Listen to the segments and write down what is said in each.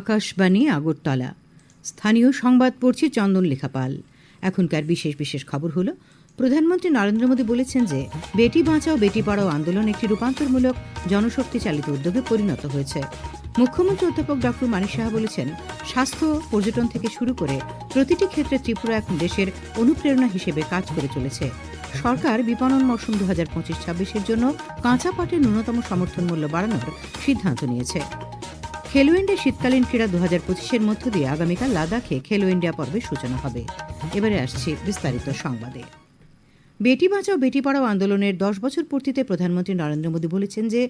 আকাশবাণী, আগরতলা। স্থানীয় সংবাদ পড়ছি চন্দন লেখাপাল। এখনকার বিশেষ বিশেষ খবর হলো, প্রধানমন্ত্রী নরেন্দ্র মোদী বলেছেন যে, বেটি বাঁচাও, বেটি পড়াও আন্দোলন একটি রূপান্তরমূলক জনশক্তি চালিত উদ্যোগে পরিণত হয়েছে। মুখ্যমন্ত্রী অধ্যাপক ডক্টর মানিক সাহা বলেছেন, স্বাস্থ্য পর্যটন থেকে শুরু করে প্রতিটি ক্ষেত্রে ত্রিপুরা এখন দেশের অনুপ্রেরণা হিসেবে কাজ করে চলেছে। সরকার বিপণন মৌসুম দু হাজার পঁচিশ ছাব্বিশের জন্য কাঁচা পাটের ন্যূনতম সমর্থন মূল্য বাড়ানোর সিদ্ধান্ত নিয়েছে। খেলো ইন্ডিয়া শীতকালীন ক্রীড়া দু হাজার পঁচিশের মধ্য দিয়ে আগামীকাল লাদাখে খেলো ইন্ডিয়া পর্বের সূচনা হবে। এবারে আসছে বিস্তারিত সংবাদে। বেটি বাঁচাও, বেটি পড়াও আন্দোলনের দশ বছর পূর্তিতে প্রধানমন্ত্রী নরেন্দ্র মোদী বলেছেন যে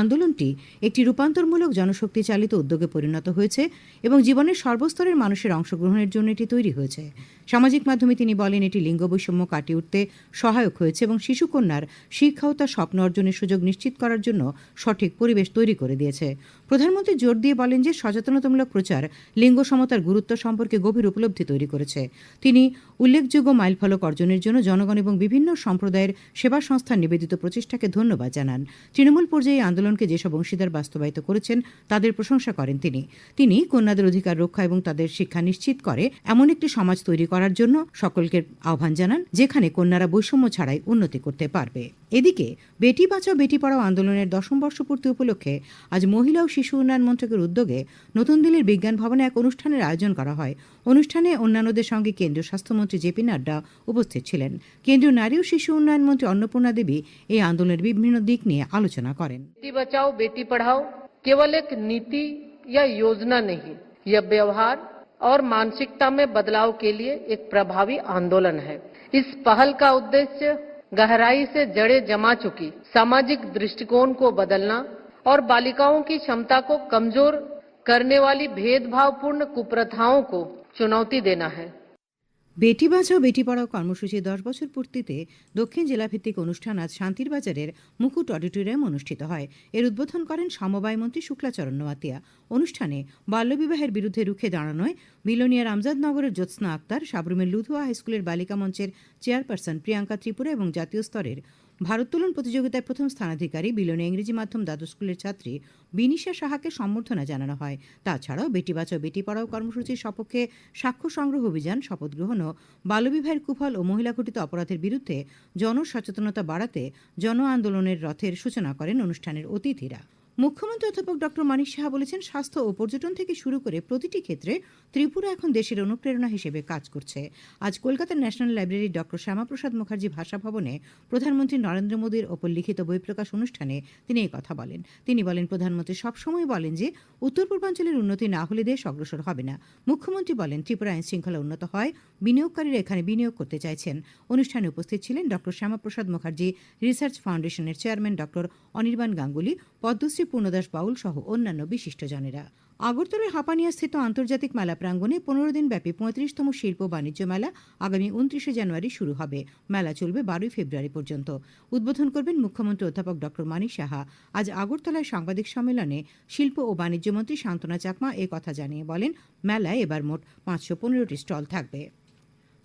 আন্দোলনটি একটি রূপান্তরমূলক জনশক্তি চালিত উদ্যোগে পরিণত হয়েছে এবং জীবনের সর্বস্তরের মানুষের অংশগ্রহণের জন্য এটি তৈরি হয়েছে। সামাজিক মাধ্যমে তিনি বলেন, এটি লিঙ্গ বৈষম্য কাটিয়ে উঠতে সহায়ক হয়েছে এবং শিশুকন্যার শিক্ষা ও তার স্বপ্ন অর্জনের সুযোগ নিশ্চিত করার জন্য সঠিক পরিবেশ তৈরি করে দিয়েছে। প্রধানমন্ত্রী জোর দিয়ে বলেন যে, সচেতনতামূলক প্রচার লিঙ্গ সমতার গুরুত্ব সম্পর্কে গভীর উপলব্ধি তৈরি করেছে। তিনি উল্লেখযোগ্য মাইলফলক অর্জনের জন্য জনগণ এবং বিভিন্ন সম্প্রদায়ের সেবা সংস্থার নিবেদিত প্রচেষ্টাকে ধন্যবাদ জানান। তৃণমূল পর্যায়ে আন্দোলনকে যেসব অংশীদার বাস্তবায়িত করেছেন, তাদের প্রশংসা করেন তিনি। তিনি কন্যাদের অধিকার রক্ষা এবং তাদের শিক্ষা নিশ্চিত করে এমন একটি সমাজ তৈরি করার জন্য সকলকে আহ্বান জানান, যেখানে কন্যারা বৈষম্য ছাড়াই উন্নতি করতে পারবে। এদিকে বেটি বাঁচাও, বেটি পড়াও আন্দোলনের দশম বর্ষপূর্তি উপলক্ষে আজ মহিলা ও শিশু উন্নয়ন মন্ত্রকের উদ্যোগে নতুন দিল্লির বিজ্ঞান ভবনে এক অনুষ্ঠানের আয়োজন করা হয়। অনুষ্ঠানে অন্যান্যদের সঙ্গে কেন্দ্রীয় স্বাস্থ্যমন্ত্রী জেপি নাড্ডা উপস্থিত ছিলেন। কেন্দ্রীয় নারী ও শিশু উন্নয়ন মন্ত্রী অন্নপূর্ণা দেবী এই আন্দোলনের বিভিন্ন দিক নিয়ে আলোচনা করেন बेटी बचाओ बेटी पढ़ाओ केवल एक नीति या योजना नहीं यह व्यवहार और मानसिकता में बदलाव के लिए एक प्रभावी आंदोलन है इस पहल का उद्देश्य गहराई से जड़ें जमा चुकी सामाजिक दृष्टिकोण को बदलना और बालिकाओं की क्षमता को कमजोर करने वाली भेदभावपूर्ण कुप्रथाओं को चुनौती देना है বেটি বাঁচাও বেটি পড়াও কর্মসূচি দশ বছর পূর্তিতে দক্ষিণ জেলাভিত্তিক অনুষ্ঠান আজ শান্তির বাজারের মুকুট অডিটোরিয়াম অনুষ্ঠিত হয়। এর উদ্বোধন করেন সমবায় মন্ত্রী শুক্লাচরণ নোয়াতিয়া অনুষ্ঠানে বাল্যবিবাহের বিরুদ্ধে রুখে দাঁড়ানোয় বিলোনিয়ার আমজাদনগরের জ্যোৎস্না আক্তার, সাবরুমের লুধুয়া হাইস্কুলের বালিকা মঞ্চের চেয়ারপারসন প্রিয়াঙ্কা ত্রিপুরা এবং জাতীয় স্তরের ভারোত্তোলন প্রতিযোগিতায় প্রথম স্থানাধিকারী বিলনে ইংরেজি মাধ্যম দ্বাদশ স্কুলের ছাত্রী বিনিশা সাহাকে সম্বর্ধনা জানানো হয়। তাছাড়াও বেটি বাঁচাও, বেটি পড়াও কর্মসূচির সপক্ষে সাক্ষ্য সংগ্রহ অভিযান, শপথ গ্রহণ ও বাল্যবিবাহের কুফল ও মহিলা ঘটিত অপরাধের বিরুদ্ধে জনসচেতনতা বাড়াতে জন আন্দোলনের রথের সূচনা করেন অনুষ্ঠানের অতিথিরা। মুখ্যমন্ত্রী অধ্যাপক ডক্টর মানিক সাহা বলেছেন, স্বাস্থ্য ও পর্যটন থেকে শুরু করে প্রতিটি ক্ষেত্রে ত্রিপুরা এখন দেশের অনুপ্রেরণা হিসেবে কাজ করছে। আজ কলকাতার ন্যাশনাল লাইব্রেরির ডক্টর শ্যামাপ্রসাদ মুখার্জি ভাষা ভবনে প্রধানমন্ত্রী নরেন্দ্র মোদীর ওপর লিখিত বই প্রকাশ অনুষ্ঠানে তিনি এই কথা বলেন। তিনি বলেন, প্রধানমন্ত্রী সবসময় বলেন যে, উত্তর পূর্বাঞ্চলের উন্নতি না হলে দেশ অগ্রসর হবে না। মুখ্যমন্ত্রী বলেন, ত্রিপুরা আইন শৃঙ্খলা উন্নত হয়, বিনিয়োগকারীরা এখানে বিনিয়োগ করতে চাইছেন। অনুষ্ঠানে উপস্থিত ছিলেন ডক্টর শ্যামাপ্রসাদ মুখার্জি, রিসার্চ ফাউন্ডেশনের চেয়ারম্যান ডক্টর অনির্বাণ গাঙ্গুলি, পদ্মশ্রী পূর্ণদাস বাউল সহ অন্যান্য বিশিষ্টজনেরা। আগরতলার হাপানিয়া স্থিত আন্তর্জাতিক মেলা প্রাঙ্গণে পনেরো দিন ব্যাপী পঁয়ত্রিশতম শিল্প বাণিজ্য মেলা আগামী উনত্রিশে জানুয়ারি শুরু হবে। মেলা চলবে বারোই ফেব্রুয়ারি পর্যন্ত। উদ্বোধন করবেন মুখ্যমন্ত্রী অধ্যাপক ডক্টর মানিক সাহা। আজ আগরতলায় সাংবাদিক সম্মেলনে শিল্প ও বাণিজ্য মন্ত্রী চাকমা এ কথা জানিয়ে বলেন, মেলায় এবার মোট পাঁচশো পনেরোটি স্টল থাকবে।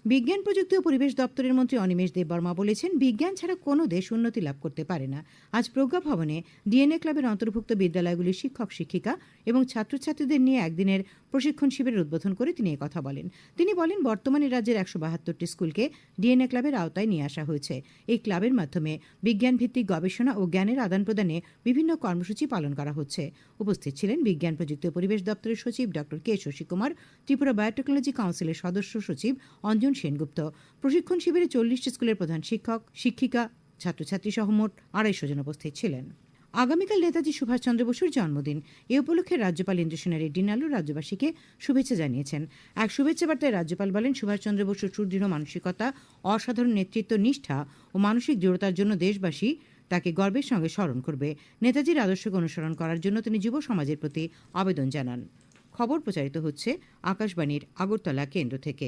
বিজ্ঞান, প্রযুক্তি ও পরিবেশ দপ্তরের মন্ত্রী অনিমেষ দেববর্মা বলেছেন, বিজ্ঞান ছাড়া কোনো দেশ উন্নতি লাভ করতে পারে না। আজ প্রজ্ঞা ভবনে ডিএনএ ক্লাবের অন্তর্ভুক্ত বিদ্যালয়গুলির শিক্ষক, শিক্ষিকা এবং ছাত্রছাত্রীদের নিয়ে একদিনের প্রশিক্ষণ শিবিরের উদ্বোধন করে তিনি কথা বলেন। তিনি বলেন, বর্তমানে রাজ্যের একশো বাহাত্তরটি স্কুলকে ডিএনএ ক্লাবের আওতায় নিয়ে আসা হয়েছে। এই ক্লাবের মাধ্যমে বিজ্ঞান ভিত্তিক গবেষণা ও জ্ঞানের আদান প্রদানে বিভিন্ন কর্মসূচি পালন করা হচ্ছে। উপস্থিত ছিলেন বিজ্ঞান, প্রযুক্তি ও পরিবেশ দপ্তরের সচিব doctor K Shashi Kumar, Tripura biotechnology কাউন্সিলের সদস্য সচিব অঞ্জন সেনগুপ্ত। প্রশিক্ষণ শিবিরে চল্লিশটি স্কুলের প্রধান শিক্ষক, শিক্ষিকা ছাত্রছাত্রী সহ মোট আড়াইশো জন উপস্থিত ছিলেন। আগামীকাল নেতাজি সুভাষচন্দ্র বসুর জন্মদিন। এ উপলক্ষে রাজ্যপাল ইন্দ্রসেনা রেড্ডি নালু রাজ্যবাসীকে শুভেচ্ছা জানিয়েছেন। এক শুভেচ্ছা বার্তায় রাজ্যপাল বলেন, সুভাষচন্দ্র বসুর সুদৃঢ় মানসিকতা, অসাধারণ নেতৃত্ব, নিষ্ঠা ও মানসিক দৃঢ়তার জন্য দেশবাসী তাকে গর্বের সঙ্গে স্মরণ করবে। নেতাজির আদর্শকে অনুসরণ করার জন্য তিনি যুব সমাজের প্রতি আবেদন জানান। খবর প্রচারিত হচ্ছে আকাশবাণীর আগরতলা কেন্দ্র থেকে।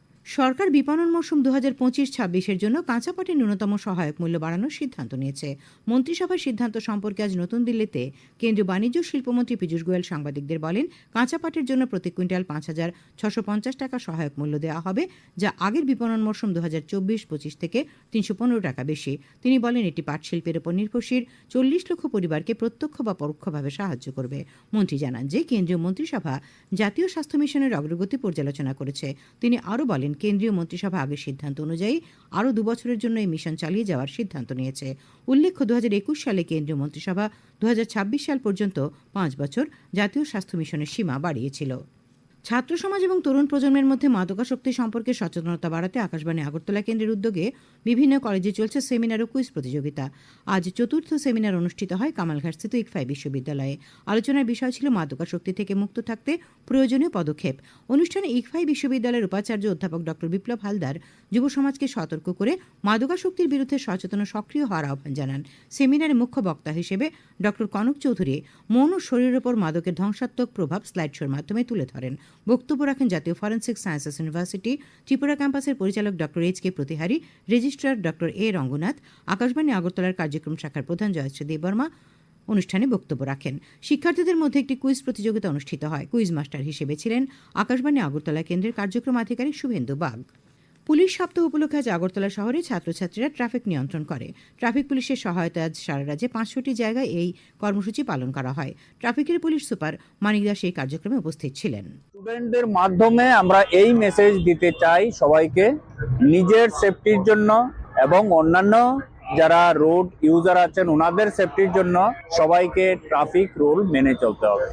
সরকার বিপণন মৌসুম দু হাজার পঁচিশ ছাব্বিশের জন্য কাঁচা পাটের ন্যূনতম সহায়ক মূল্য বাড়ানোর সিদ্ধান্ত নিয়েছে। মন্ত্রিসভার সিদ্ধান্ত সম্পর্কে আজ নতুন দিল্লিতে কেন্দ্রীয় বাণিজ্য শিল্পমন্ত্রী পীযূষ গোয়েল সাংবাদিকদের বলেন কাঁচা পাটের জন্য প্রতি কুইন্টাল পাঁচ হাজার ছশো পঞ্চাশ টাকা সহায়ক মূল্য দেওয়া হবে, যা আগের বিপণন মৌসুম দু হাজার চব্বিশ পঁচিশ থেকে তিনশো পনেরো টাকা বেশি। তিনি বলেন, এটি পাট শিল্পের উপর নির্ভরশীল, চল্লিশ লক্ষ পরিবারকে প্রত্যক্ষ বা পরোক্ষভাবে সাহায্য করবে। মন্ত্রী জানান যে, কেন্দ্রীয় মন্ত্রিসভা জাতীয় স্বাস্থ্য মিশনের অগ্রগতি পর্যালোচনা করেছে। তিনি আরও বলেন কেন্দ্রীয় মন্ত্রিসভা আগের সিদ্ধান্ত অনুযায়ী আরও দুবছরের জন্য এই মিশন চালিয়ে যাওয়ার সিদ্ধান্ত নিয়েছে। উল্লেখ্য দু হাজার একুশ সালে কেন্দ্রীয় মন্ত্রিসভা, দুহাজার ছাব্বিশ সাল পর্যন্ত পাঁচ বছর জাতীয় স্বাস্থ্য মিশনের সীমা বাড়িয়েছিল। ছাত্র সমাজ এবং তরুণ প্রজন্মের মধ্যে মাদকাসক্তি সম্পর্কে সচেতনতা বাড়াতে আকাশবাণী আগরতলা কেন্দ্রের উদ্যোগে বিভিন্ন কলেজে চলছে সেমিনার ও কুইজ প্রতিযোগিতা। আজ চতুর্থ সেমিনার অনুষ্ঠিত হয় কামালঘাটস্থিত ইকফাই বিশ্ববিদ্যালয়ে। আলোচনার বিষয় ছিল মাদকাসক্তি থেকে মুক্ত থাকতে প্রয়োজনীয় পদক্ষেপ। অনুষ্ঠানে ইকফাই বিশ্ববিদ্যালয়ের উপাচার্য অধ্যাপক ড বিপ্লব হালদার যুব সমাজকে সতর্ক করে মাদকাসক্তির বিরুদ্ধে সচেতন সক্রিয় হওয়ার আহ্বান জানান। সেমিনারে মুখ্য বক্তা হিসেবে ড কনক চৌধুরী মন ও শরীরের ওপর মাদকের ধ্বংসাত্মক প্রভাব স্লাইড শোর মাধ্যমে তুলে ধরেন। বক্তব্য রাখেন জাতীয় ফরেন্সিক সায়েন্সেস ইউনিভার্সিটি, ত্রিপুরা ক্যাম্পাসের পরিচালক ড এইচ কে প্রতিহারী, রেজিস্ট্রার ড এ রঙ্গনাথ, আকাশবাণী আগরতলার কার্যক্রম শাখার প্রধান জয়শ্রী দেববর্মা অনুষ্ঠানে বক্তব্য রাখেন। শিক্ষার্থীদের মধ্যে একটি কুইজ প্রতিযোগিতা অনুষ্ঠিত হয়। কুইজ মাস্টার হিসেবে ছিলেন আকাশবাণী আগরতলা কেন্দ্রের কার্যক্রম আধিকারিক শুভেন্দু বাগ। পুলিশ সপ্তাহ উপলক্ষে আজ আগরতলা শহরে ছাত্রছাত্রীরা ট্রাফিক নিয়ন্ত্রণ করে। ট্রাফিক পুলিশের সহায়তায় আজ সারা রাজ্যে পাঁচশোটি জায়গায় এই কর্মসূচি পালন করা হয়। ট্রাফিকের পুলিশ সুপার মানিক দাস এই কার্যক্রমে উপস্থিত ছিলেন। স্টুডেন্টদের মাধ্যমে আমরা এই মেসেজ দিতে চাই সবাইকে, নিজের সেফটির জন্য এবং অন্যান্য যারা রোড ইউজার আছেন, ওনাদের সেফটির জন্য সবাইকে ট্রাফিক রুল মেনে চলতে হবে।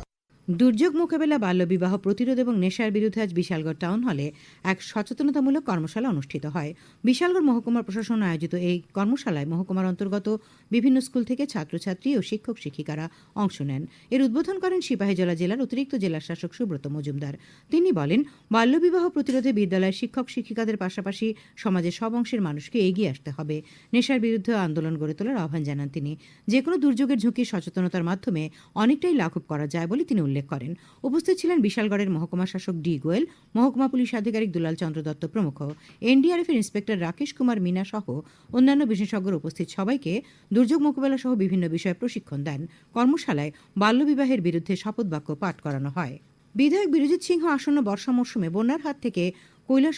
দুর্যোগ মোকাবেলা, বাল্যবিবাহ প্রতিরোধ এবং নেশার বিরুদ্ধে আজ বিশালগড় টাউন হলে এক সচেতনতামূলক কর্মশালা অনুষ্ঠিত হয়। বিশালগড় মহকুমা প্রশাসন আয়োজিত এই কর্মশালায় মহকুমার অন্তর্গত বিভিন্ন স্কুল থেকে ছাত্রছাত্রী ও শিক্ষক শিক্ষিকারা অংশ নেন। এর উদ্বোধন করেন সিপাহীজলা জেলার অতিরিক্ত জেলা শাসক সুব্রত মজুমদার। তিনি বলেন, বাল্যবিবাহ প্রতিরোধে বিদ্যালয়ের শিক্ষক শিক্ষিকাদের পাশাপাশি সমাজের সব অংশের মানুষকে এগিয়ে আসতে হবে। নেশার বিরুদ্ধে আন্দোলন গড়ে তোলার আহ্বান জানান তিনি। যে কোনো দুর্যোগের ঝুঁকি সচেতনতার মাধ্যমে অনেকটাই লাঘব করা যায় বলে তিনি উল্লেখ করেন। উপস্থিত ছিলেন বিশালগড়ের মহকুমা শাসক ডি গোয়েল, মহকুমা পুলিশ আধিকারিক দুলাল চন্দ্র দত্ত প্রমুখ এনডিআরএফ এর ইন্সপেক্টর রাকেশ কুমার মিনা সহ অন্যান্য বিশেষজ্ঞ উপস্থিত সবাইকে দুর্যোগ মোকাবেলা সহ বিভিন্ন বিষয়ে প্রশিক্ষণ দেন। কর্মশালায় বাল্যবিবাহের বিরুদ্ধে শপথ বাক্য পাঠ করানো হয়। বিধায়ক বিরজিৎ সিংহ আসন্ন বর্ষা মৌসুমে বন্যার হাত থেকে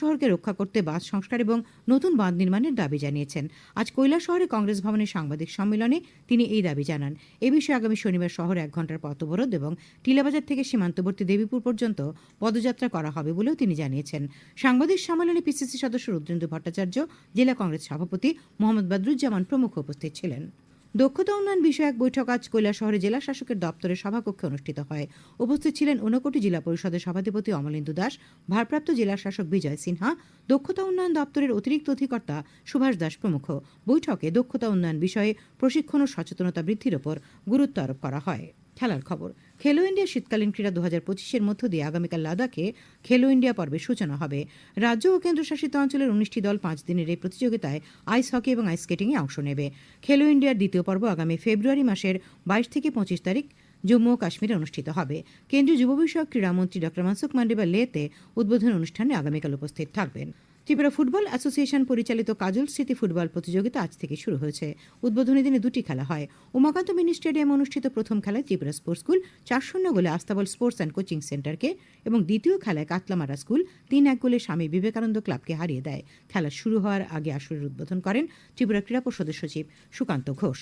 শহরকে রক্ষা করতে বাঁধ সংস্কার এবং নতুন বাঁধ নির্মাণের দাবি জানিয়েছেন। আজ কৈলা শহরে কংগ্রেস ভবনের সাংবাদিক সম্মেলনে তিনি এই দাবি জানান। এ বিষয়ে আগামী শনিবার শহরে এক ঘণ্টার পথ অবরোধ এবং টিলাবাজার থেকে সীমান্তবর্তী দেবীপুর পর্যন্ত পদযাত্রা করা হবে বলেও তিনি জানিয়েছেন। সাংবাদিক সম্মেলনে পিসিসি সদস্য রুদ্রেন্দু ভট্টাচার্য, জেলা কংগ্রেস সভাপতি মোহাম্মদ বদরুজ্জামান প্রমুখ উপস্থিত ছিলেন। দক্ষতা উন্নয়ন বিষয়ক বৈঠক আজ কৈলা শহরে জেলা শাসকের দপ্তরের সভাকক্ষে অনুষ্ঠিত হয়। উপস্থিত ছিলেন ঊনকোটি জেলা পরিষদের সভাধিপতি অমলেন্দু দাস, ভারপ্রাপ্ত জেলা শাসক বিজয় সিনহা, দক্ষতা উন্নয়ন দপ্তরের অতিরিক্ত অধিকর্তা সুভাষ দাস প্রমুখ। বৈঠকে দক্ষতা উন্নয়ন বিষয়ে প্রশিক্ষণ ও সচেতনতা বৃদ্ধির ওপর গুরুত্ব আরোপ করা হয়। খেলার খবর। খেলো ইন্ডিয়া শীতকালীন ক্রীড়া দু হাজার পঁচিশের মধ্য দিয়ে আগামীকাল লাদাখে খেলো ইন্ডিয়া পর্বের সূচনা হবে। রাজ্য ও কেন্দ্রশাসিত অঞ্চলের উনিশটি দল পাঁচ দিনের এই প্রতিযোগিতায় আইস হকি এবং আইস স্কেটিংয়ে অংশ নেবে। খেলো ইন্ডিয়ার দ্বিতীয় পর্ব আগামী ফেব্রুয়ারি মাসের বাইশ থেকে পঁচিশ তারিখ জম্মু ও কাশ্মীরে অনুষ্ঠিত হবে। কেন্দ্রীয় যুব বিষয়ক ক্রীড়ামন্ত্রী ডক্টর মনসুখ মান্ডিবা লেতে উদ্বোধন অনুষ্ঠানে আগামীকাল উপস্থিত থাকবেন। ত্রিপুরা ফুটবল অ্যাসোসিয়েশন পরিচালিত কাজল স্মৃতি ফুটবল প্রতিযোগিতা আজ থেকে শুরু হয়েছে। উদ্বোধনী দিনে দুটি খেলা হয়। উমাকান্ত মিনি স্টেডিয়ামে অনুষ্ঠিত প্রথম খেলায় ত্রিপুরা স্পোর্টস স্কুল চার শূন্য গোলে আস্তাবল স্পোর্টস অ্যান্ড কোচিং সেন্টারকে এবং দ্বিতীয় খেলায় কাতলামারা স্কুল তিন এক গোলে স্বামী বিবেকানন্দ ক্লাবকে হারিয়ে দেয়। খেলা শুরু হওয়ার আগে আসরের উদ্বোধন করেন ত্রিপুরা ক্রীড়া পর্ষদের সচিব সুকান্ত ঘোষ।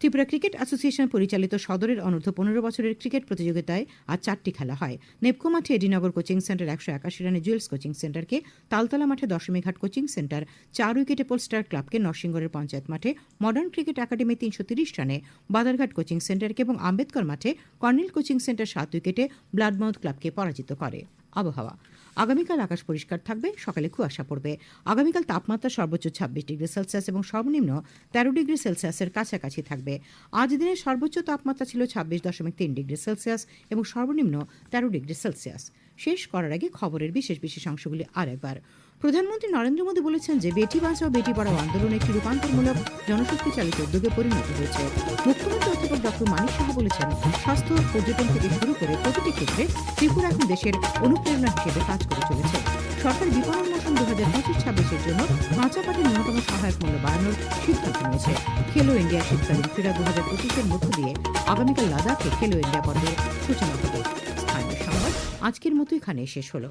ত্রিপুরা ক্রিকেট অ্যাসোসিয়েশন পরিচালিত সদরের অনূর্ধ্ব পনেরো বছরের ক্রিকেট প্রতিযোগিতায় আজ চারটি খেলা হয়। নেপকো মাঠে এডিনগর কোচিং সেন্টার একশো একাশি রানে জুয়েলস কোচিং সেন্টারকে, তালতলা মাঠে দশমীঘাট কোচিং সেন্টার, চার উইকেটে পোলস্টার ক্লাবকে নরসিংগড়ের পঞ্চায়েত মাঠে, মডার্ন ক্রিকেট একাডেমি তিনশো তিরিশ রানে বাদারঘাট কোচিং সেন্টারকে এবং আম্বেদকর মাঠে কর্নেল কোচিং সেন্টার সাত উইকেটে ব্লাডমাউথ ক্লাবকে পরাজিত করে। আবহাওয়া আগামীকাল আকাশ পরিষ্কার থাকবে, সকালে কুয়াশা পড়বে। আগামীকাল তাপমাত্রা সর্বোচ্চ ছাব্বিশ ডিগ্রি সেলসিয়াস এবং সর্বনিম্ন তেরো ডিগ্রি সেলসিয়াসের কাছাকাছি থাকবে। আজ দিনের সর্বোচ্চ তাপমাত্রা ছিল ছাব্বিশ দশমিক তিন ডিগ্রি সেলসিয়াস এবং সর্বনিম্ন তেরো ডিগ্রি সেলসিয়াস। শেষ করার আগে খবরের বিশেষ বিশেষ অংশগুলি আরেকবার। প্রধানমন্ত্রী নরেন্দ্র মোদী বলেছেন যে বেটি বাঁচাও, বেটি পড়াও আন্দোলন একটি রূপান্তরমূলক জনশক্তি চালিত উদ্যোগে পরিণত হয়েছে। মুখ্যমন্ত্রী অধ্যাপক ডক্টর মানিক সাহা বলেছেন, স্বাস্থ্য পর্যটন থেকে শুরু করে প্রতিটি ক্ষেত্রে ত্রিপুরা এখন দেশের অনুপ্রেরণা হিসেবে কাজ করে চলেছে। সরকার বিপণন মৌসুম দু হাজার পঁচিশ ছাব্বিশের জন্য কাঁচা পাটের ন্যূনতম সহায়ক মূল্য বাড়ানোর সিদ্ধান্ত নিয়েছে। খেলো ইন্ডিয়া শীতকালীন ক্রীড়া দু হাজার পঁচিশের মধ্য দিয়ে আগামীকাল লাদাখে খেলো ইন্ডিয়া পর্বের সূচনা হবে। আজকের মতো এখানে শেষ হলো।